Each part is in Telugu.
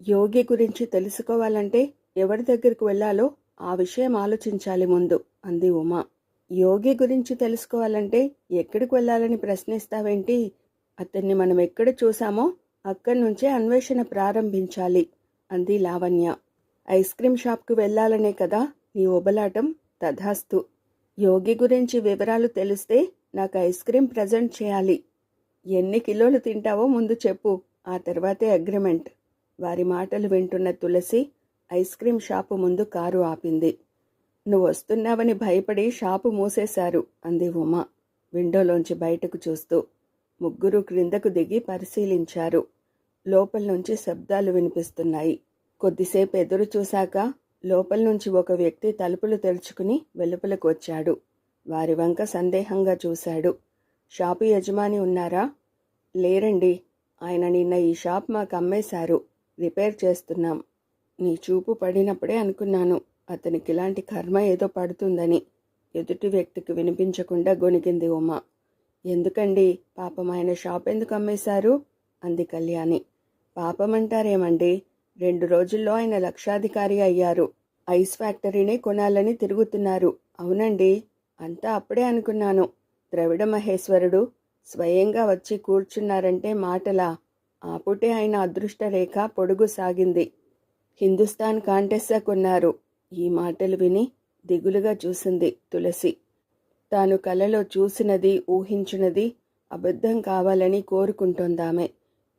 యోగి గురించి తెలుసుకోవాలంటే ఎవరి దగ్గరికి వెళ్ళాలో ఆ విషయం ఆలోచించాలి ముందు అంది ఉమా. యోగి గురించి తెలుసుకోవాలంటే ఎక్కడికి వెళ్ళాలని ప్రశ్నిస్తావేంటి? అతన్ని మనం ఎక్కడ చూసామో అక్కడి నుంచే అన్వేషణ ప్రారంభించాలి అంది లావణ్య. ఐస్ క్రీమ్ షాప్కు వెళ్ళాలనే కదా నీ ఒబలాటం తథాస్తు. యోగి గురించి వివరాలు తెలిస్తే నాకు ఐస్ క్రీమ్ ప్రజెంట్ చేయాలి. ఎన్ని కిలోలు తింటావో ముందు చెప్పు ఆ తర్వాతే అగ్రిమెంట్. వారి మాటలు వింటున్న తులసి ఐస్ క్రీం షాపు ముందు కారు ఆపింది. నువ్వు వస్తున్నావని భయపడి షాపు మూసేశారు అంది ఉమా విండోలోంచి బయటకు చూస్తూ. ముగ్గురు క్రిందకు దిగి పరిశీలించారు. లోపల నుంచి శబ్దాలు వినిపిస్తున్నాయి. కొద్దిసేపు ఎదురు చూశాక లోపల నుంచి ఒక వ్యక్తి తలుపులు తెరుచుకుని వెలుపలకు వచ్చాడు. వారి వంక సందేహంగా చూశాడు. షాపు యజమాని ఉన్నారా? లేరండి. ఆయన నిన్న ఈ షాప్ మాకు అమ్మేశారు. రిపేర్ చేస్తున్నాం. నీ చూపు పడినప్పుడే అనుకున్నాను. అతనికి ఇలాంటి కర్మ ఏదో పడుతుందని. ఎదుటి వ్యక్తికి వినిపించకుండా గొనిగింది ఉమా. ఎందుకండి? పాపం ఆయన షాప్ ఎందుకు అమ్మేశారు? అంది కళ్యాణి. పాపమంటారేమండి? రెండు రోజుల్లో ఆయన లక్షాధికారి అయ్యారు. ఐస్ ఫ్యాక్టరీనే కొనాలని తిరుగుతున్నారు. అవునండి. అంతా అప్పుడే అనుకున్నాను. ద్రవిడ మహేశ్వరుడు స్వయంగా వచ్చి కూర్చున్నారంటే మాటలా? ఆపుటే ఆయన అదృష్ట రేఖ పొడుగు సాగింది. హిందుస్థాన్ కాంటెస్సా కొన్నారు. ఈ మాటలు విని దిగులుగా చూసింది తులసి. తాను కలలో చూసినది ఊహించినది అబద్ధం కావాలని కోరుకుంటోందామె.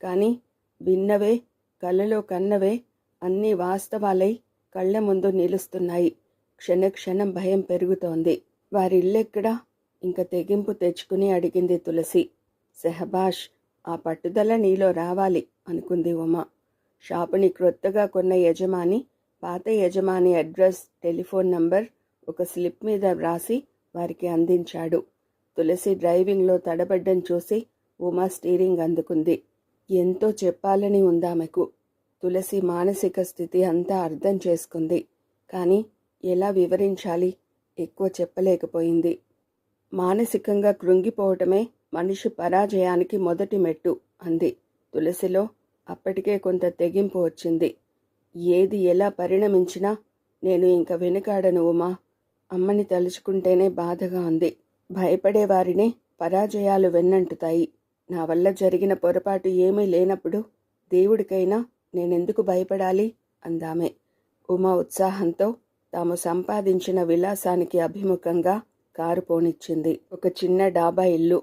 కానీ విన్నవే కలలో కన్నవే అన్ని వాస్తవాలై కళ్ళ ముందు నిలుస్తున్నాయి. క్షణక్షణం భయం పెరుగుతోంది. వారిల్లెక్కడా? ఇంక తెగింపు తెచ్చుకుని అడిగింది తులసి. సెహబాష్ ఆ పట్టుదల నీలో రావాలి అనుకుంది ఉమ. షాపుని క్రొత్తగా కొన్న యజమాని పాత యజమాని అడ్రస్ టెలిఫోన్ నంబర్ ఒక స్లిప్ మీద వ్రాసి వారికి అందించాడు. తులసి డ్రైవింగ్లో తడబడ్డం చూసి ఉమా స్టీరింగ్ అందుకుంది. ఎంతో చెప్పాలని ఉందామెకు తులసి మానసిక స్థితి అంతా అర్థం చేసుకుంది. కానీ ఎలా వివరించాలి? ఎక్కువ చెప్పలేకపోయింది. మానసికంగా కృంగిపోవటమే మనిషి పరాజయానికి మొదటి మెట్టు అంది. తులసిలో అప్పటికే కొంత తెగింపు వచ్చింది. ఏది ఎలా పరిణమించినా నేను ఇంక వెనుకాడను ఉమా. అమ్మని తలుచుకుంటేనే బాధగా ఉంది. భయపడేవారిని పరాజయాలు వెన్నంటుతాయి. నా వల్ల జరిగిన పొరపాటు ఏమీ లేనప్పుడు దేవుడికైనా నేనెందుకు భయపడాలి? అందామె. ఉమా ఉత్సాహంతో తాము సంపాదించిన విలాసానికి అభిముఖంగా కారు పోనిచ్చింది. ఒక చిన్న డాబా ఇల్లు.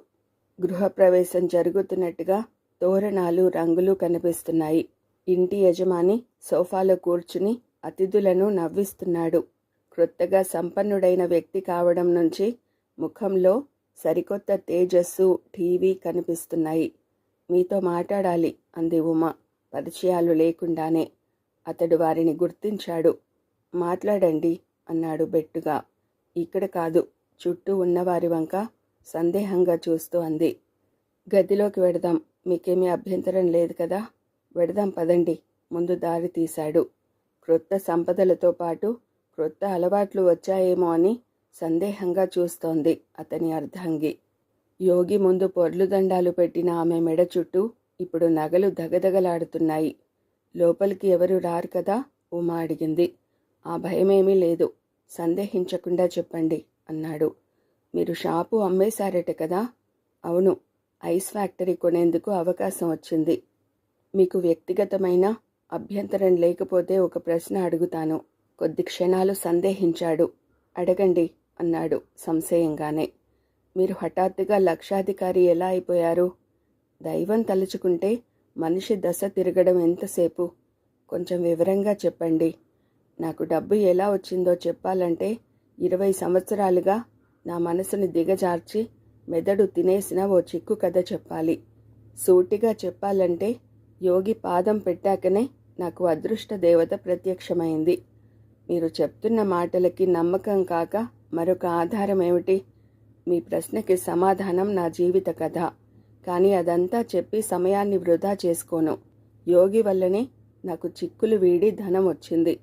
గృహప్రవేశం జరుగుతున్నట్టుగా తోరణాలు రంగులు కనిపిస్తున్నాయి. ఇంటి యజమాని సోఫాలో కూర్చుని అతిథులను నవ్విస్తున్నాడు. క్రొత్తగా సంపన్నుడైన వ్యక్తి కావడం నుంచి ముఖంలో సరికొత్త తేజస్సు టీవీ కనిపిస్తున్నాయి. మీతో మాట్లాడాలి అంది ఉమ. పరిచయాలు లేకుండానే అతడు వారిని గుర్తించాడు. మాట్లాడండి అన్నాడు బెట్టుగా. ఇక్కడ కాదు చుట్టూ ఉన్నవారి వంక సందేహంగా చూస్తూ అంది. గదిలోకి వెడదాం. మీకేమీ అభ్యంతరం లేదు కదా? వెడదాం పదండి. ముందు దారి తీశాడు. క్రొత్త సంపదలతో పాటు క్రొత్త అలవాట్లు వచ్చాయేమో అని సందేహంగా చూస్తోంది అతని అర్ధాంగి. యోగి ముందు పొర్లు దండాలు పెట్టిన ఆమె మెడ చుట్టూ ఇప్పుడు నగలు దగదగలాడుతున్నాయి. లోపలికి ఎవరు రారు కదా? ఉమా అడిగింది. ఆ భయమేమీ లేదు. సందేహించకుండా చెప్పండి అన్నాడు. మీరు షాపు అమ్మేశారట కదా? అవును ఐస్ ఫ్యాక్టరీ కొనేందుకు అవకాశం వచ్చింది. మీకు వ్యక్తిగతమైన అభ్యంతరం లేకపోతే ఒక ప్రశ్న అడుగుతాను. కొద్ది క్షణాలు సందేహించాడు. అడగండి అన్నాడు సంశయంగానే. మీరు హఠాత్తుగా లక్షాధికారి ఎలా అయిపోయారు? దైవం తలుచుకుంటే మనిషి దశ తిరగడం ఎంతసేపు? కొంచెం వివరంగా చెప్పండి. నాకు డబ్బు ఎలా వచ్చిందో చెప్పాలంటే ఇరవై సంవత్సరాలుగా నా మనసుని దిగజార్చి మెదడు తినేసిన ఓ చిక్కు కథ చెప్పాలి. సూటిగా చెప్పాలంటే యోగి పాదం పెట్టాకనే నాకు అదృష్ట దేవత ప్రత్యక్షమైంది. మీరు చెప్తున్న మాటలకి నమ్మకం కాక మరొక ఆధారం ఏమిటి? మీ ప్రశ్నకి సమాధానం నా జీవిత కథ. కానీ అదంతా చెప్పి సమయాన్ని వృధా చేసుకోను. యోగి వల్లనే నాకు చిక్కులు వీడి ధనం వచ్చింది.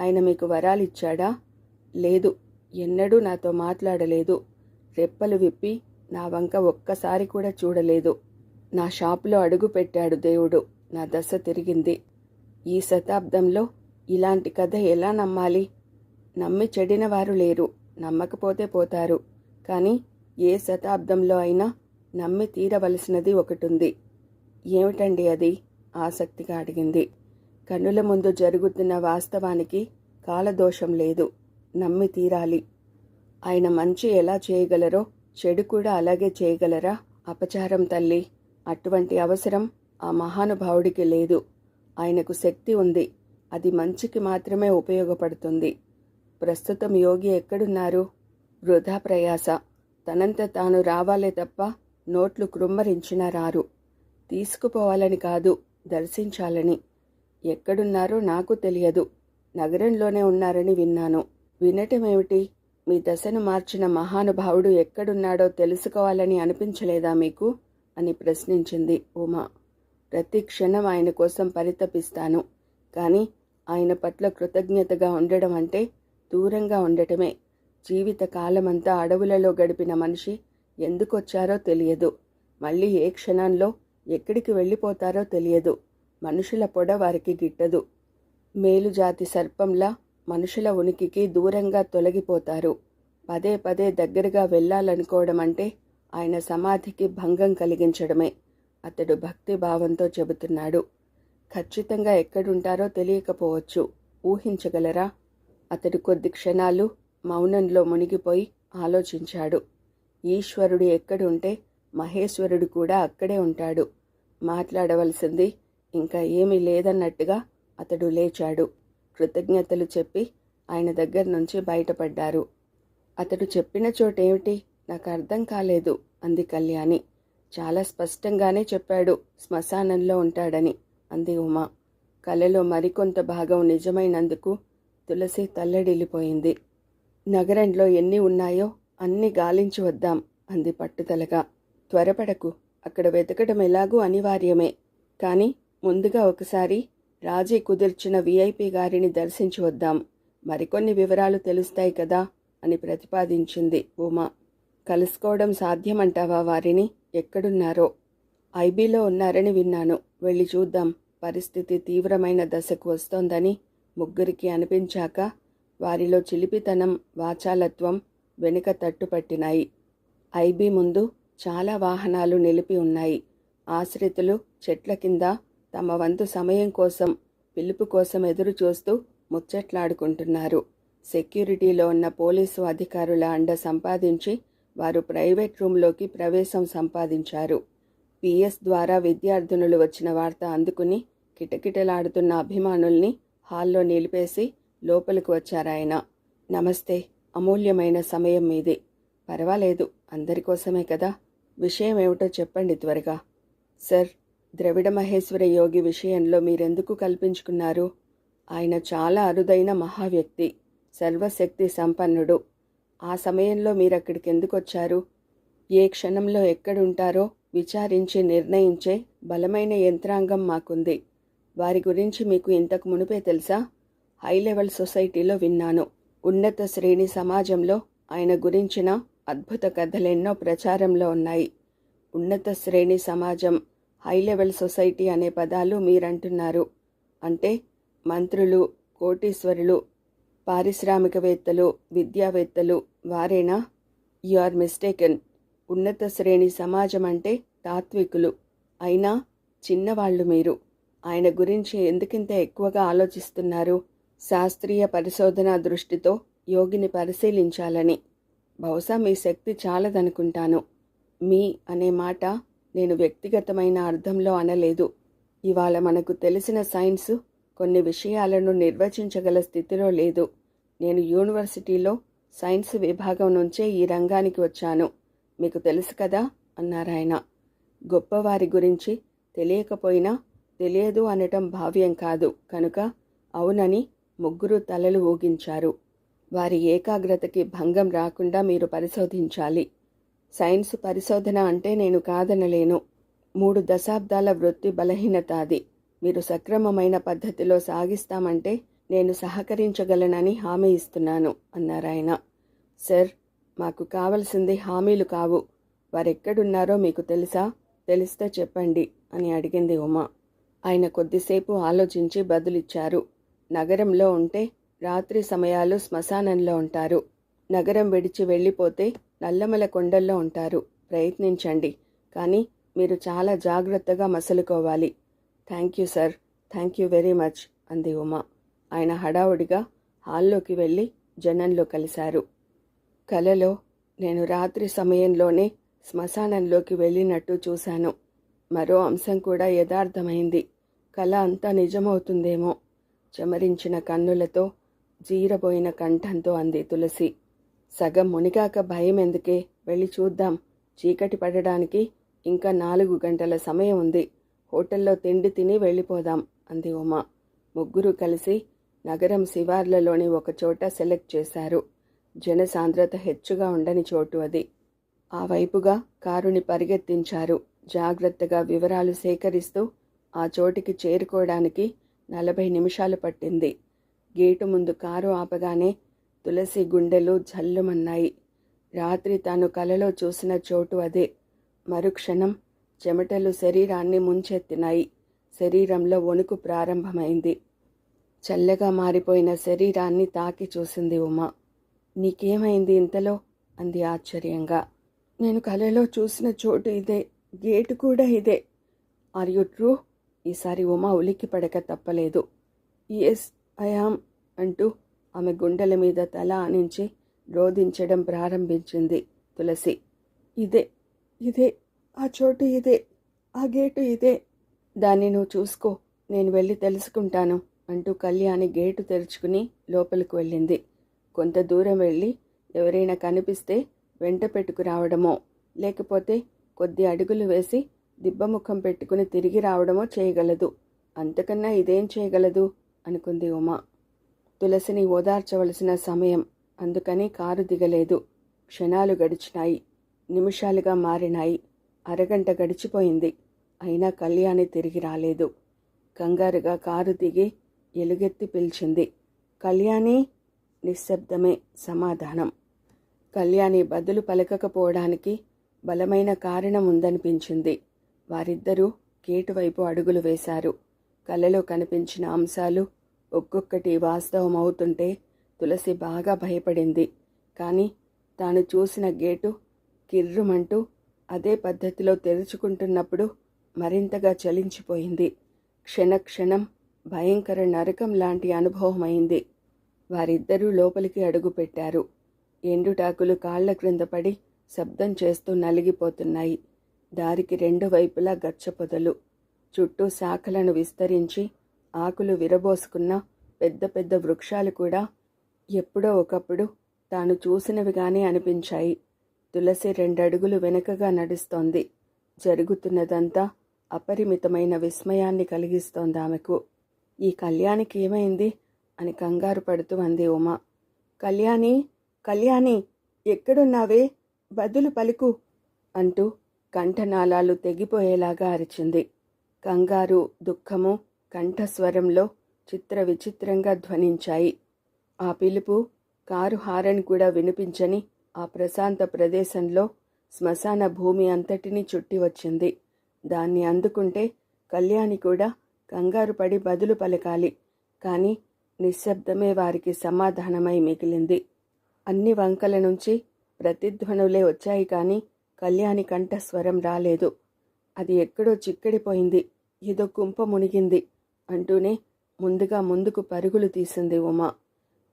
ఆయన మీకు వరాలిచ్చాడా? లేదు. ఎన్నడూ నాతో మాట్లాడలేదు. రెప్పలు విప్పి నా వంక ఒక్కసారి కూడా చూడలేదు. నా షాపులో అడుగు పెట్టాడు దేవుడు. నా దశ తిరిగింది. ఈ శతాబ్దంలో ఇలాంటి కథ ఎలా నమ్మాలి? నమ్మి చెడిన వారు లేరు. నమ్మకపోతే పోతారు. కానీ ఏ శతాబ్దంలో అయినా నమ్మి తీరవలసినది ఒకటుంది. ఏమిటండి అది? ఆసక్తిగా అడిగింది. కన్నుల ముందు జరుగుతున్న వాస్తవానికి కాలదోషం లేదు. నమ్మి తీరాలి. ఆయన మంచి ఎలా చేయగలరో చెడు కూడా అలాగే చేయగలరా? అపచారం తల్లి అటువంటి అవసరం ఆ మహానుభావుడికి లేదు. ఆయనకు శక్తి ఉంది. అది మంచికి మాత్రమే ఉపయోగపడుతుంది. ప్రస్తుతం యోగి ఎక్కడున్నారు? వృధా ప్రయాస. తనంత తాను రావాలే తప్ప నోట్లు కృమ్మరించినా రారు తీసుకుపోవాలని కాదు దర్శించాలని. ఎక్కడున్నారో నాకు తెలియదు. నగరంలోనే ఉన్నారని విన్నాను. వినటమేమిటి మీ దశను మార్చిన మహానుభావుడు ఎక్కడున్నాడో తెలుసుకోవాలని అనిపించలేదా మీకు? అని ప్రశ్నించింది ఉమా. ప్రతి క్షణం ఆయన కోసం పరితపిస్తాను. కానీ ఆయన పట్ల కృతజ్ఞతగా ఉండడం అంటే దూరంగా ఉండటమే. జీవిత కాలమంతా అడవులలో గడిపిన మనిషి ఎందుకొచ్చారో తెలియదు. మళ్ళీ ఏ క్షణంలో ఎక్కడికి వెళ్ళిపోతారో తెలియదు. మనుషుల పొడ వారికి గిట్టదు. మేలుజాతి సర్పంలా మనుషుల ఉనికికి దూరంగా తొలగిపోతారు. పదే పదే దగ్గరగా వెళ్ళాలనుకోవడం అంటే ఆయన సమాధికి భంగం కలిగించడమే. అతడు భక్తి భావంతో చెబుతున్నాడు. ఖచ్చితంగా ఎక్కడుంటారో తెలియకపోవచ్చు. ఊహించగలరా? అతడు కొద్ది క్షణాలు మౌనంలో మునిగిపోయి ఆలోచించాడు. ఈశ్వరుడు ఎక్కడుంటే మహేశ్వరుడు కూడా అక్కడే ఉంటాడు. మాట్లాడవలసింది ఇంకా ఏమీ లేదన్నట్టుగా అతడు లేచాడు. కృతజ్ఞతలు చెప్పి ఆయన దగ్గర నుంచి బయటపడ్డారు. అతడు చెప్పిన చోటేమిటి? నాకు అర్థం కాలేదు అంది కళ్యాణి. చాలా స్పష్టంగానే చెప్పాడు శ్మశానంలో ఉంటాడని అంది ఉమా. కలలో మరికొంత భాగం నిజమైనందుకు తులసి తల్లడిల్లిపోయింది. నగరంలో ఎన్ని ఉన్నాయో అన్ని గాలించి వద్దాం అంది పట్టుదలగా. త్వరపడకు అక్కడ వెతకడం ఎలాగూ అనివార్యమే. కానీ ముందుగా ఒకసారి రాజీ కుదిర్చిన విఐపి గారిని దర్శించి వద్దాం. మరికొన్ని వివరాలు తెలుస్తాయి కదా అని ప్రతిపాదించింది ఉమా. కలుసుకోవడం సాధ్యమంటావా వారిని? ఎక్కడున్నారో? ఐబీలో ఉన్నారని విన్నాను. వెళ్ళి చూద్దాం. పరిస్థితి తీవ్రమైన దశకు వస్తోందని ముగ్గురికి అనిపించాక వారిలో చిలిపితనం వాచాలత్వం వెనుక తట్టుపట్టినాయి. ఐబీ ముందు చాలా వాహనాలు నిలిపి ఉన్నాయి. ఆశ్రితులు చెట్ల కింద తమ వంతు సమయం కోసం పిలుపు కోసం ఎదురు చూస్తూ ముచ్చట్లాడుకుంటున్నారు. సెక్యూరిటీలో ఉన్న పోలీసు అధికారుల అండ సంపాదించి వారు ప్రైవేట్ రూంలోకి ప్రవేశం సంపాదించారు. పిఎస్ ద్వారా విద్యార్థినులు వచ్చిన వార్త అందుకుని కిటకిటలాడుతున్న అభిమానుల్ని హాల్లో నిలిపేసి లోపలికి వచ్చారాయన నమస్తే అమూల్యమైన సమయం మీది. పర్వాలేదు అందరి కోసమే కదా? విషయం ఏమిటో చెప్పండి త్వరగా. సార్ ద్రవిడ మహేశ్వర యోగి విషయంలో మీరెందుకు కల్పించుకున్నారు? ఆయన చాలా అరుదైన మహావ్యక్తి సర్వశక్తి సంపన్నుడు. ఆ సమయంలో మీరక్కడికి ఎందుకు వచ్చారు ఏ క్షణంలో ఎక్కడుంటారో విచారించి నిర్ణయించే బలమైన యంత్రాంగం మాకుంది. వారి గురించి మీకు ఇంతకు మునుపే తెలుసా? హై లెవెల్ సొసైటీలో విన్నాను. ఉన్నత శ్రేణి సమాజంలో ఆయన గురించిన అద్భుత కథలెన్నో ప్రచారంలో ఉన్నాయి. ఉన్నత శ్రేణి సమాజం హై లెవెల్ సొసైటీ అనే పదాలు మీరంటున్నారు. అంటే మంత్రులు కోటీశ్వరులు పారిశ్రామికవేత్తలు విద్యావేత్తలు వారేనా? You are mistaken. ఉన్నత శ్రేణి సమాజం అంటే తాత్వికులు. అయినా చిన్నవాళ్ళు మీరు. ఆయన గురించి ఎందుకింత ఎక్కువగా ఆలోచిస్తున్నారు? శాస్త్రీయ పరిశోధన దృష్టితో యోగిని పరిశీలించాలని. బహుశా మీ శక్తి చాలదనుకుంటాను. మీ అనే మాట నేను వ్యక్తిగతమైన అర్థంలో అనలేదు. ఇవాళ మనకు తెలిసిన సైన్స్ కొన్ని విషయాలను నిర్వచించగల స్థితిలో లేదు. నేను యూనివర్సిటీలో సైన్స్ విభాగం నుంచే ఈ రంగానికి వచ్చాను. మీకు తెలుసు కదా అన్నారాయన గొప్పవారి గురించి తెలియకపోయినా తెలియదు అనటం భావ్యం కాదు. కనుక అవునని ముగ్గురు తలలు ఊగించారు. వారి ఏకాగ్రతకి భంగం రాకుండా మీరు పరిశోధించాలి. సైన్స్ పరిశోధన అంటే నేను కాదనలేను. మూడు దశాబ్దాల వృత్తి బలహీనత అది మీరు సక్రమమైన పద్ధతిలో సాగిస్తామంటే నేను సహకరించగలనని హామీ ఇస్తున్నాను అన్నారాయన సార్ మాకు కావలసింది హామీలు కావు. వారెక్కడున్నారో మీకు తెలుసా? తెలిస్తే చెప్పండి అని అడిగింది ఉమా. ఆయన కొద్దిసేపు ఆలోచించి బదులిచ్చారు. నగరంలో ఉంటే రాత్రి సమయాలు శ్మశానంలో ఉంటారు. నగరం విడిచి వెళ్ళిపోతే నల్లమల కొండల్లో ఉంటారు. ప్రయత్నించండి. కానీ మీరు చాలా జాగ్రత్తగా మసలుకోవాలి. Thank you sir. Thank you very much అంది ఉమా. ఆయన హడావుడిగా హాల్లోకి వెళ్ళి జనంలో కలిశారు. కలలో నేను రాత్రి సమయంలోనే శ్మశానంలోకి వెళ్ళినట్టు చూశాను. మరో అంశం కూడా యథార్థమైంది. కళ అంతా నిజమవుతుందేమో? చెమరించిన కన్నులతో జీరబోయిన కంఠంతో అంది తులసి. సగం మునిగాక భయం ఎందుకే వెళ్ళి చూద్దాం. చీకటి పడడానికి ఇంకా నాలుగు గంటల సమయం ఉంది. హోటల్లో తిండి తిని వెళ్ళిపోదాం అంది ఉమా. ముగ్గురు కలిసి నగరం శివార్లలోని ఒక చోట సెలెక్ట్ చేశారు. జనసాంద్రత హెచ్చుగా ఉండని చోటు అది. ఆ వైపుగా కారుని పరిగెత్తించారు. జాగ్రత్తగా వివరాలు సేకరిస్తూ ఆ చోటికి చేరుకోవడానికి నలభై నిమిషాలు పట్టింది. గేటు ముందు కారు ఆపగానే తులసి గుండెలు జల్లుమన్నాయి. రాత్రి తాను కలలో చూసిన చోటు అదే. మరుక్షణం చెమటలు శరీరాన్ని ముంచెత్తినాయి. శరీరంలో వణుకు ప్రారంభమైంది. చల్లగా మారిపోయిన శరీరాన్ని తాకి చూసింది ఉమ. నీకేమైంది ఇంతలో? అంది ఆశ్చర్యంగా. నేను కలలో చూసిన చోటు ఇదే. గేటు కూడా ఇదే. ఆర్ యు ట్రూ ఈసారి ఉమా ఉలిక్కి పడక తప్పలేదు. ఎస్ ఐ ఆమ్ అంటూ ఆమె గుండెల మీద తల ఆనించి రోధించడం ప్రారంభించింది తులసి. ఇదే ఇదే ఆ చోటు ఇదే ఆ గేటు ఇదే. దాన్ని నువ్వు చూసుకో నేను వెళ్ళి తెలుసుకుంటాను అంటూ కళ్యాణి గేటు తెరుచుకుని లోపలికి వెళ్ళింది. కొంత దూరం వెళ్ళి ఎవరైనా కనిపిస్తే వెంట పెట్టుకురావడమో లేకపోతే కొద్ది అడుగులు వేసి దిబ్బముఖం పెట్టుకుని తిరిగి రావడమో చేయగలదు. అంతకన్నా ఇదేం చేయగలదు? అనుకుంది ఉమా. తులసిని ఓదార్చవలసిన సమయం. అందుకని కారు దిగలేదు. క్షణాలు గడిచినాయి. నిమిషాలుగా మారినాయి. అరగంట గడిచిపోయింది. అయినా కళ్యాణి తిరిగి రాలేదు. కంగారుగా కారు దిగి ఎలుగెత్తి పిలిచింది. కళ్యాణి! నిశ్శబ్దమే సమాధానం. కళ్యాణి బదులు పలకకపోవడానికి బలమైన కారణం ఉందనిపించింది. వారిద్దరూ గేటు వైపు అడుగులు వేశారు. కలలో కనిపించిన అంశాలు ఒక్కొక్కటి వాస్తవం అవుతుంటే తులసి బాగా భయపడింది. కానీ తాను చూసిన గేటు కిర్రుమంటూ అదే పద్ధతిలో తెరుచుకుంటున్నప్పుడు మరింతగా చలించిపోయింది. క్షణక్షణం భయంకర నరకం లాంటి అనుభవమైంది. వారిద్దరూ లోపలికి అడుగుపెట్టారు ఎండుటాకులు కాళ్ళ క్రింద పడి శబ్దం చేస్తూ నలిగిపోతున్నాయి. దారికి రెండు వైపులా గచ్చ పొదలు. చుట్టూ శాఖలను విస్తరించి ఆకులు విరబోసుకున్న పెద్ద పెద్ద వృక్షాలు కూడా ఎప్పుడో ఒకప్పుడు తాను చూసినవిగానే అనిపించాయి. తులసి రెండడుగులు వెనుకగా నడుస్తోంది. జరుగుతున్నదంతా అపరిమితమైన విస్మయాన్ని కలిగిస్తోంది ఆమెకు. ఈ కళ్యాణికి ఏమైంది? అని కంగారు పడుతూ అంది ఉమ. కళ్యాణి కళ్యాణి ఎక్కడున్నావే? బదులు పలుకు అంటూ కంఠనాళాలు తెగిపోయేలాగా అరిచింది. కంగారు దుఃఖము కంఠస్వరంలో చిత్ర విచిత్రంగా ధ్వనించాయి. ఆ పిలుపు కారు హారన్ కూడా వినిపించని ఆ ప్రశాంత ప్రదేశంలో శ్మశాన భూమి అంతటినీ చుట్టి వచ్చింది. దాన్ని అందుకుంటే కళ్యాణి కూడా కంగారు పడి బదులు పలకాలి. కానీ నిశ్శబ్దమే వారికి సమాధానమై మిగిలింది. అన్ని వంకల నుంచి ప్రతిధ్వనులే వచ్చాయి కానీ కళ్యాణి కంఠస్వరం రాలేదు. అది ఎక్కడో చిక్కడిపోయింది. ఏదో కుంప మునిగింది. అంటూనే ముందుగా ముందుకు పరుగులు తీసింది ఉమ.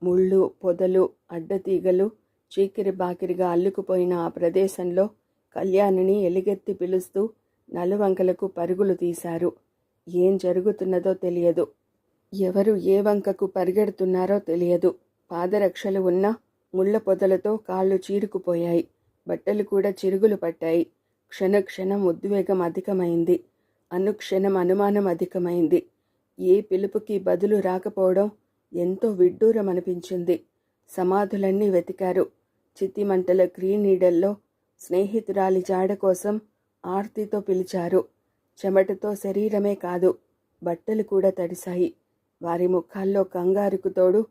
ముళ్ళు పొదలు అడ్డతీగలు చీకిరి బాకిరిగా అల్లుకుపోయిన ఆ ప్రదేశంలో కళ్యాణిని ఎలుగెత్తి పిలుస్తూ నలువంకలకు పరుగులు తీశారు. ఏం జరుగుతున్నదో తెలియదు. ఎవరు ఏ వంకకు పరిగెడుతున్నారో తెలియదు. పాదరక్షలు ఉన్న ముళ్ళ పొదలతో కాళ్ళు చీరుకుపోయాయి. బట్టలు కూడా చిరుగులు పట్టాయి. క్షణక్షణం ఉద్వేగం అధికమైంది. అనుక్షణం అనుమానం అధికమైంది. ఏ పిలుపుకి బదులు రాకపోవడం ఎంతో విడ్డూరం అనిపించింది సమాధులన్నీ వెతికారు. చిత్తిమంటల క్రీనీడల్లో స్నేహితురాలి జాడ కోసం ఆర్తితో పిలిచారు. చెమటతో శరీరమే కాదు బట్టలు కూడా తడిశాయి. వారి ముఖాల్లో కంగారుకు తోడు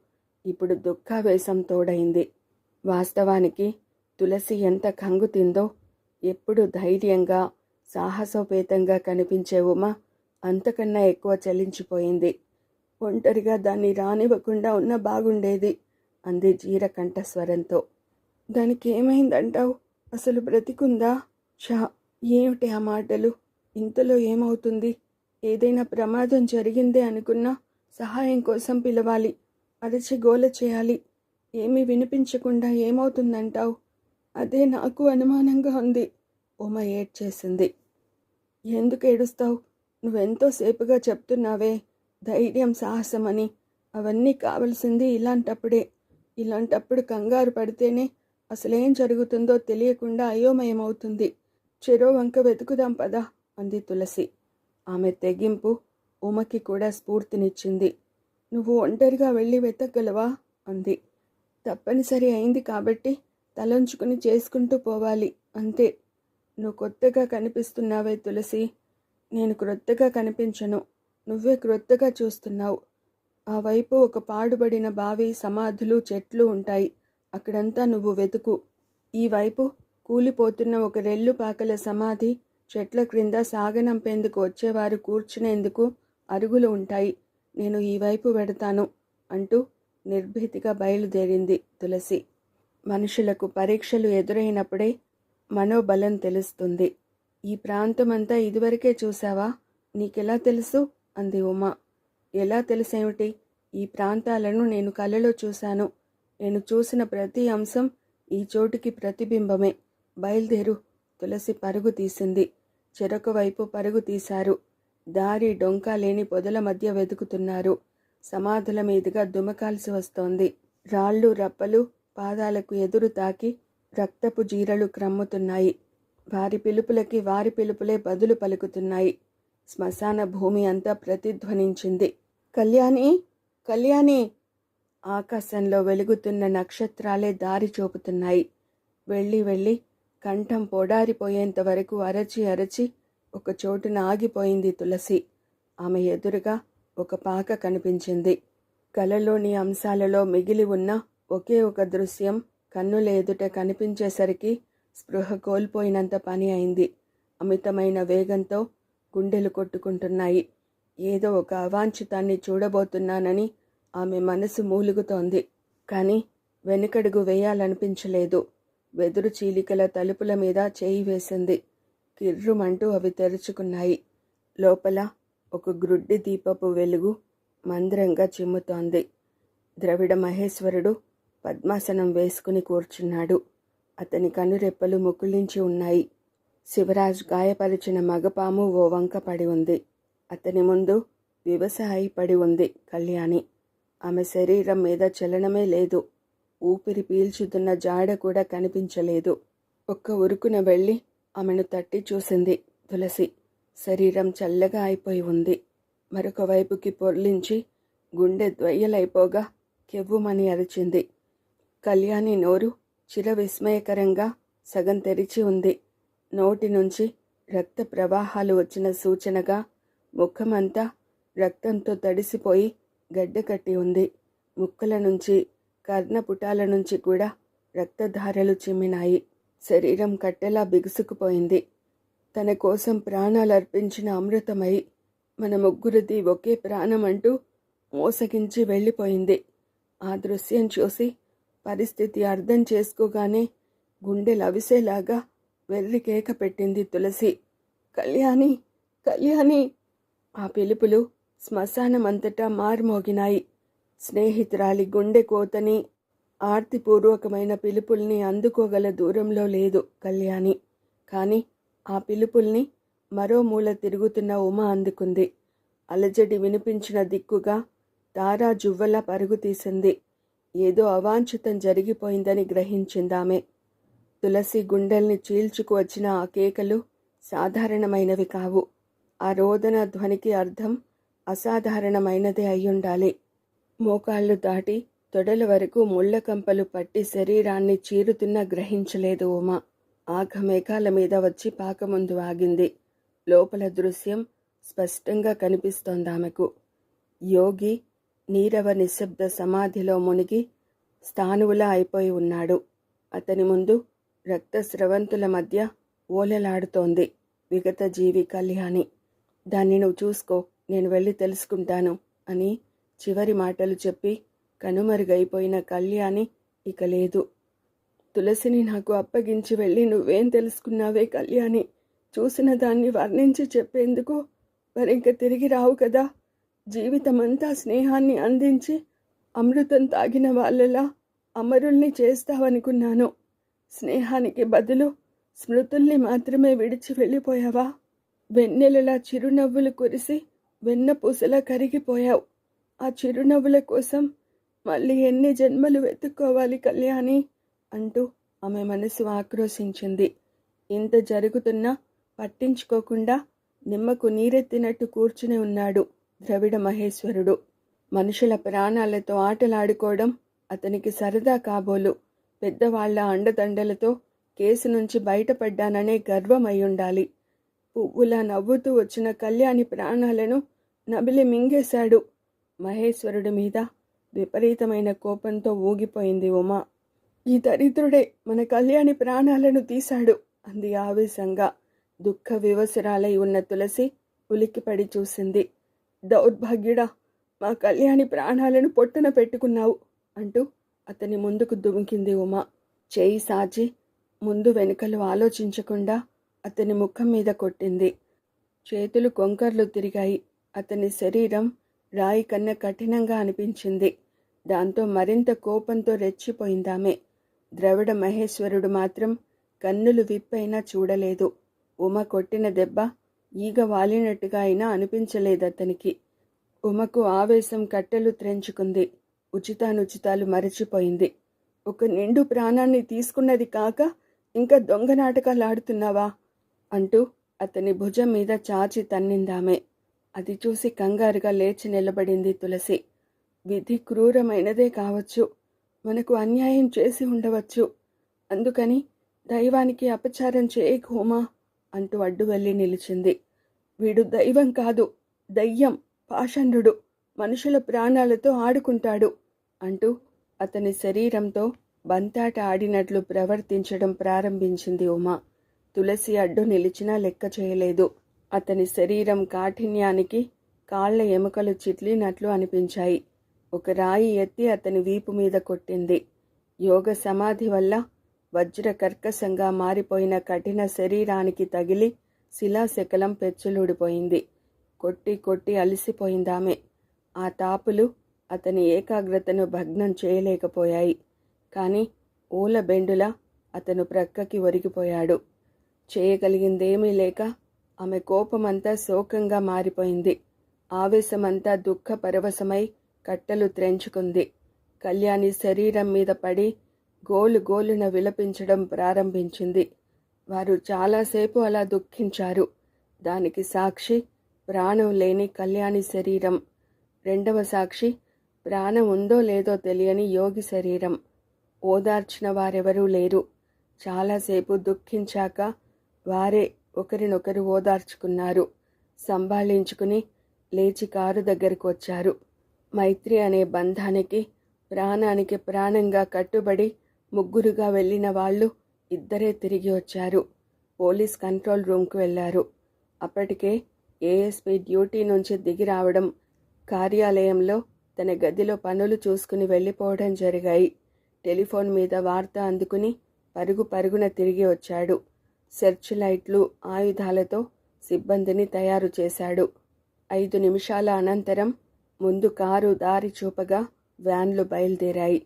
ఇప్పుడు దుఃఖావేశం తోడైంది. వాస్తవానికి తులసి ఎంత కంగు తిందో ఎప్పుడు ధైర్యంగా సాహసోపేతంగా కనిపించే ఉమా అంతకన్నా ఎక్కువ చలించిపోయింది. ఒంటరిగా దాన్ని రానివ్వకుండా ఉన్న బాగుండేది అంది జీర కంఠస్వరంతో. దానికి ఏమైందంటావు? అసలు బ్రతికుందా? షా ఏమిటి ఆ మాటలు? ఇంతలో ఏమవుతుంది? ఏదైనా ప్రమాదం జరిగిందే అనుకున్నా సహాయం కోసం పిలవాలి అరచి గోల చేయాలి. ఏమీ వినిపించకుండా ఏమవుతుందంటావు? అదే నాకు అనుమానంగా ఉంది. ఉమ ఏడ్చేసింది. ఎందుకు ఏడుస్తావు? నువ్వెంతో సేపుగా చెప్తున్నావే ధైర్యం సాహసం అని. అవన్నీ కావలసింది ఇలాంటప్పుడే. ఇలాంటప్పుడు కంగారు పడితేనే అసలేం జరుగుతుందో తెలియకుండా అయోమయమవుతుంది. చెరో వంక వెతుకుదాం పదా అంది తులసి. ఆమె తెగింపు ఉమకి కూడా స్ఫూర్తినిచ్చింది. నువ్వు ఒంటరిగా వెళ్ళి వెతకగలవా అంది. తప్పనిసరి అయింది కాబట్టి తలంచుకుని చేసుకుంటూ పోవాలి అంతే. నువ్వు కొత్తగా కనిపిస్తున్నావే తులసి. నేను క్రొత్తగా కనిపించను. నువ్వే క్రొత్తగా చూస్తున్నావు. ఆ వైపు ఒక పాడుబడిన బావి సమాధులు చెట్లు ఉంటాయి. అక్కడంతా నువ్వు వెతుకు. ఈ వైపు కూలిపోతున్న ఒక రెల్లు పాకల సమాధి చెట్ల క్రింద సాగనంపేందుకు వచ్చేవారు కూర్చునేందుకు అరుగులు ఉంటాయి. నేను ఈ వైపు వెడతాను అంటూ నిర్భీతిగా బయలుదేరింది తులసి. మనుషులకు పరీక్షలు ఎదురైనప్పుడే మనోబలం తెలుస్తుంది. ఈ ప్రాంతమంతా ఇదివరకే చూసావా నీకెలా తెలుసు? అంది ఉమా. ఎలా తెలుసేమిటి? ఈ ప్రాంతాలను నేను కలలో చూశాను. నేను చూసిన ప్రతి అంశం ఈ చోటికి ప్రతిబింబమే. బయలుదేరు. తులసి పరుగు తీసింది. చెరొక వైపు పరుగు తీశారు. దారి డొంక లేని పొదల మధ్య వెతుకుతున్నారు. సమాధుల మీదుగా దుమకాల్సి వస్తోంది. రాళ్ళు రప్పలు పాదాలకు ఎదురు తాకి రక్తపు జీరలు క్రమ్ముతున్నాయి. వారి పిలుపులకి వారి పిలుపులే బదులు పలుకుతున్నాయి. శ్మశాన భూమి అంతా ప్రతిధ్వనించింది. కళ్యాణి కళ్యాణి! ఆకాశంలో వెలుగుతున్న నక్షత్రాలే దారి చూపుతున్నాయి. వెళ్ళి వెళ్ళి కంఠం పొడారిపోయేంత వరకు అరచి అరచి ఒక చోటున ఆగిపోయింది తులసి. ఆమె ఎదురుగా ఒక పాక కనిపించింది. కలలోని అంశాలలో మిగిలి ఉన్న ఒకే ఒక దృశ్యం కన్నుల ఎదుట కనిపించేసరికి స్పృహ కోల్పోయినంత పని అయింది. అమితమైన వేగంతో గుండెలు కొట్టుకుంటున్నాయి. ఏదో ఒక అవాంఛితాన్ని చూడబోతున్నానని ఆమె మనసు మూలుగుతోంది. కానీ వెనుకడుగు వేయాలనిపించలేదు. వెదురు చీలికల తలుపుల మీద చేయి వేసింది. కిర్రుమంటూ అవి తెరుచుకున్నాయి. లోపల ఒక గ్రుడ్డి దీపపు వెలుగు మంద్రంగా చిమ్ముతోంది. ద్రవిడ మహేశ్వరుడు పద్మాసనం వేసుకుని కూర్చున్నాడు. అతని కనురెప్పలు ముకుళించి ఉన్నాయి. శివరాజ్ గాయపరిచిన మగపాము ఓ వంక పడి ఉంది. అతని ముందు వ్యవసాయి పడి ఉంది కళ్యాణి. ఆమె శరీరం మీద చలనమే లేదు. ఊపిరి పీల్చుతున్న జాడ కూడా కనిపించలేదు. ఒక్క ఉరుకున వెళ్ళి ఆమెను తట్టి చూసింది తులసి. శరీరం చల్లగా అయిపోయి ఉంది. మరొక వైపుకి పొర్లించి గుండె ద్వయ్యలైపోగా కెవ్వుమని అరిచింది. కళ్యాణి నోరు చిర విస్మయకరంగా సగం తెరిచి ఉంది. నోటి నుంచి రక్త ప్రవాహాలు వచ్చిన సూచనగా ముఖమంతా రక్తంతో తడిసిపోయి గడ్డకట్టి ఉంది. ముక్కల నుంచి కర్ణపుటాల నుంచి కూడా రక్తధారలు చిమ్మినాయి. శరీరం కట్టెలా బిగుసుకుపోయింది. తన కోసం ప్రాణాలు అర్పించిన అమృతమై మన ముగ్గురిది ఒకే ప్రాణం అంటూ మోసగించి వెళ్ళిపోయింది. ఆ దృశ్యం చూసి పరిస్థితి అర్థం చేసుకోగానే గుండె లవిసేలాగా వెర్రి కేక పెట్టింది తులసి. కళ్యాణి కళ్యాణి! ఆ పిలుపులు శ్మశానమంతటా మార్మోగినాయి. స్నేహితురాలి గుండె కోతని ఆర్తిపూర్వకమైన పిలుపుల్ని అందుకోగల దూరంలో లేదు కళ్యాణి. కానీ ఆ పిలుపుల్ని మరో మూల తిరుగుతున్న ఉమ అందుకుంది. అలజడి వినిపించిన దిక్కుగా తారా జువ్వల పరుగు తీసింది. ఏదో అవాంఛితం జరిగిపోయిందని గ్రహించిందామె. తులసి గుండెల్ని చీల్చుకు వచ్చిన ఆ కేకలు సాధారణమైనవి కావు. ఆ రోదన ధ్వనికి అర్థం అసాధారణమైనదే అయ్యుండాలి. మోకాళ్ళు దాటి తొడల వరకు ముళ్ళకంపలు పట్టి శరీరాన్ని చీరుతున్న గ్రహించలేదు ఉమ. ఆఘమేఘాల మీద వచ్చి పాక ముందు ఆగింది. లోపల దృశ్యం స్పష్టంగా కనిపిస్తోందామెకు. యోగి నీరవ నిశ్శబ్ద సమాధిలో మునిగి స్థానువులా అయిపోయి ఉన్నాడు. అతని ముందు రక్తస్రవంతుల మధ్య ఓలలాడుతోంది విగత జీవి కళ్యాణి. దాన్ని నువ్వు చూసుకో నేను వెళ్ళి తెలుసుకుంటాను అని చివరి మాటలు చెప్పి కనుమరుగైపోయిన కళ్యాణి ఇక లేదు. తులసిని నాకు అప్పగించి వెళ్ళి నువ్వేం తెలుసుకున్నావే కళ్యాణి? చూసిన దాన్ని వర్ణించి చెప్పేందుకు మరింక తిరిగి రావు కదా? జీవితమంతా స్నేహాన్ని అందించి అమృతం తాగిన వాళ్ళలా అమరుల్ని చేస్తావనుకున్నాను. స్నేహానికి బదులు స్మృతుల్ని మాత్రమే విడిచి వెళ్ళిపోయావా? వెన్నెలలా చిరునవ్వులు కురిసి వెన్నపూసలా కరిగిపోయావు. ఆ చిరునవ్వుల కోసం మళ్ళీ ఎన్ని జన్మలు వెతుక్కోవాలి కళ్యాణి? అంటూ ఆమె మనసు ఆక్రోశించింది. ఇంత జరుగుతున్నా పట్టించుకోకుండా నిమ్మకు నీరెత్తినట్టు కూర్చుని ఉన్నాడు. ద్రవిడ మహేశ్వరుడు మనుషుల ప్రాణాలతో ఆటలాడుకోవడం అతనికి సరదా కాబోలు. పెద్దవాళ్ళ అండదండలతో కేసు నుంచి బయటపడ్డాననే గర్వమయ్యుండాలి. పువ్వులా నవ్వుతూ వచ్చిన కళ్యాణి ప్రాణాలను నబిలి మింగేశాడు. మహేశ్వరుడి మీద విపరీతమైన కోపంతో ఊగిపోయింది ఉమా. ఈ దరిద్రుడే మన కళ్యాణి ప్రాణాలను తీశాడు అంది ఆవేశంగా. దుఃఖ వివసరాలై ఉన్న తులసి ఉలిక్కిపడి చూసింది. దౌర్భాగ్యుడా మా కళ్యాణి ప్రాణాలను పొట్టన పెట్టుకున్నావు అంటూ అతని ముందుకు దుమికింది ఉమా. చేయి సాచి ముందు వెనుకలు ఆలోచించకుండా అతని ముఖం మీద కొట్టింది. చేతులు కొంకర్లు తిరిగాయి. అతని శరీరం రాయి కన్నా కఠినంగా అనిపించింది. దాంతో మరింత కోపంతో రెచ్చిపోయిందామె. ద్రవిడ మహేశ్వరుడు మాత్రం కన్నులు విప్పైనా చూడలేదు. ఉమ కొట్టిన దెబ్బ ఈగ వాలినట్టుగా అయినా అనిపించలేదతనికి ఉమకు ఆవేశం కట్టెలు త్రెంచుకుంది. ఉచితానుచితాలు మరచిపోయింది. ఒక నిండు ప్రాణాన్ని తీసుకున్నది కాక ఇంకా దొంగ నాటకాలు ఆడుతున్నావా? అంటూ అతని భుజం మీద చాచి తన్నిందామె. అది చూసి కంగారుగా లేచి నిలబడింది తులసి. విధి క్రూరమైనదే కావచ్చు. మనకు అన్యాయం చేసి ఉండవచ్చు. అందుకని దైవానికి అపచారం చేయకు అంటూ అడ్డు వెళ్ళి నిలిచింది. వీడు దైవం కాదు దయ్యం పాషండు మనుషుల ప్రాణాలతో ఆడుకుంటాడు అంటూ అతని శరీరంతో బంతాట ఆడినట్లు ప్రవర్తించడం ప్రారంభించింది ఉమా. తులసి అడ్డు నిలిచినా లెక్క చేయలేదు. అతని శరీరం కాఠిన్యానికి కాళ్ళ ఎముకలు చిట్లినట్లు అనిపించాయి. ఒక రాయి ఎత్తి అతని వీపు మీద కొట్టింది. యోగ సమాధి వల్ల వజ్ర కర్కశంగా మారిపోయిన కఠిన శరీరానికి తగిలి శిలాశకలం పెచ్చులుడిపోయింది. కొట్టి కొట్టి అలసిపోయిందామె. ఆ తాపులు అతని ఏకాగ్రతను భగ్నం చేయలేకపోయాయి. కానీ ఊల బెండుల అతను ప్రక్కకి ఒరిగిపోయాడు. చేయగలిగిందేమీ లేక ఆమె కోపమంతా శోకంగా మారిపోయింది. ఆవేశమంతా దుఃఖ పరవశమై కట్టలు త్రెంచుకుంది. కళ్యాణి శరీరం మీద పడి గోలు గోలున విలపించడం ప్రారంభించింది. వారు చాలాసేపు అలా దుఃఖించారు. దానికి సాక్షి ప్రాణం లేని కళ్యాణి శరీరం. రెండవ సాక్షి ప్రాణం ఉందో లేదో తెలియని యోగి శరీరం. ఓదార్చిన వారెవరూ లేరు. చాలాసేపు దుఃఖించాక వారే ఒకరినొకరు ఓదార్చుకున్నారు. సంభాళించుకుని లేచి కారు దగ్గరకు వచ్చారు. మైత్రి అనే బంధానికి ప్రాణానికి ప్రాణంగా కట్టుబడి ముగ్గురుగా వెళ్ళిన వాళ్ళు ఇద్దరే తిరిగి వచ్చారు. పోలీస్ కంట్రోల్ రూమ్కు వెళ్ళారు. అప్పటికే ఏఎస్పీ డ్యూటీ నుంచి దిగి రావడం కార్యాలయంలో తన గదిలో పనులు చూసుకుని వెళ్ళిపోవడం జరిగాయి. టెలిఫోన్ మీద వార్త అందుకుని పరుగు పరుగున తిరిగి వచ్చాడు. సెర్చ్ లైట్లు ఆయుధాలతో సిబ్బందిని తయారు చేశాడు. ఐదు నిమిషాల అనంతరం ముందు కారు దారి చూపగా వ్యాన్లు బయలుదేరాయి.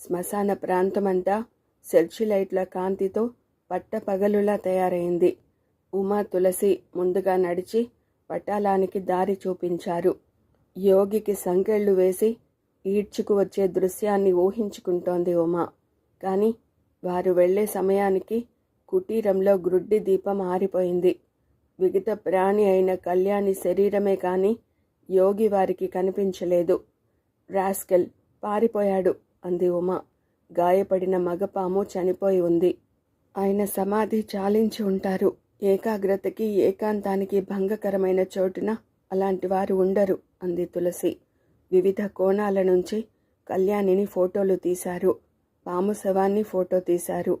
శ్మశాన ప్రాంతమంతా సెర్చి కాంతితో పట్టపగలులా తయారైంది. ఉమా తులసి ముందుగా నడిచి పటాలానికి దారి చూపించారు. యోగికి సంకెళ్ళు వేసి ఈడ్చుకు వచ్చే దృశ్యాన్ని ఊహించుకుంటోంది ఉమా. కానీ వారు వెళ్ళే సమయానికి కుటీరంలో గ్రుడ్డి దీపం ఆరిపోయింది. విగత ప్రాణి అయిన కళ్యాణి శరీరమే కాని యోగి వారికి కనిపించలేదు. రాస్కెల్ పారిపోయాడు. అంది ఉమ గాయపడిన మగపాము చనిపోయి ఉంది. ఆయన సమాధి చాలించి ఉంటారు. ఏకాగ్రతకి ఏకాంతానికి భంగకరమైన చోటున అలాంటి వారు ఉండరు అంది తులసి. వివిధ కోణాల నుంచి కళ్యాణిని ఫోటోలు తీశారు. పాము శవాన్ని ఫోటో తీశారు.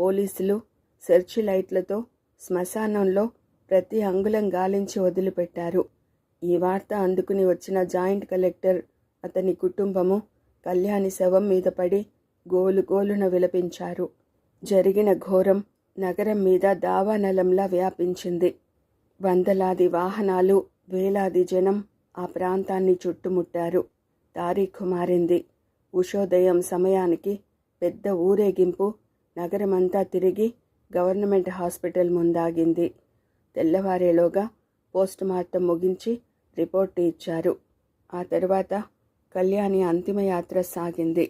పోలీసులు సెర్చ్ లైట్లతో శ్మశానంలో ప్రతి అంగుళం గాలించి వదిలిపెట్టారు. ఈ వార్త అందుకుని వచ్చిన జాయింట్ కలెక్టర్ అతని కుటుంబము కళ్యాణి శవం మీద పడి గోలు గోలున విలపించారు. జరిగిన ఘోరం నగరం మీద దావానలంలా వ్యాపించింది. వందలాది వాహనాలు వేలాది జనం ఆ ప్రాంతాన్ని చుట్టుముట్టారు. తారీఖు మారింది. ఉషోదయం సమయానికి పెద్ద ఊరేగింపు నగరమంతా తిరిగి గవర్నమెంట్ హాస్పిటల్ ముందాగింది. తెల్లవారేలోగా పోస్టుమార్టం ముగించి రిపోర్టు ఇచ్చారు. ఆ తర్వాత కళ్యాణి అంతిమయాత్ర సాగింది.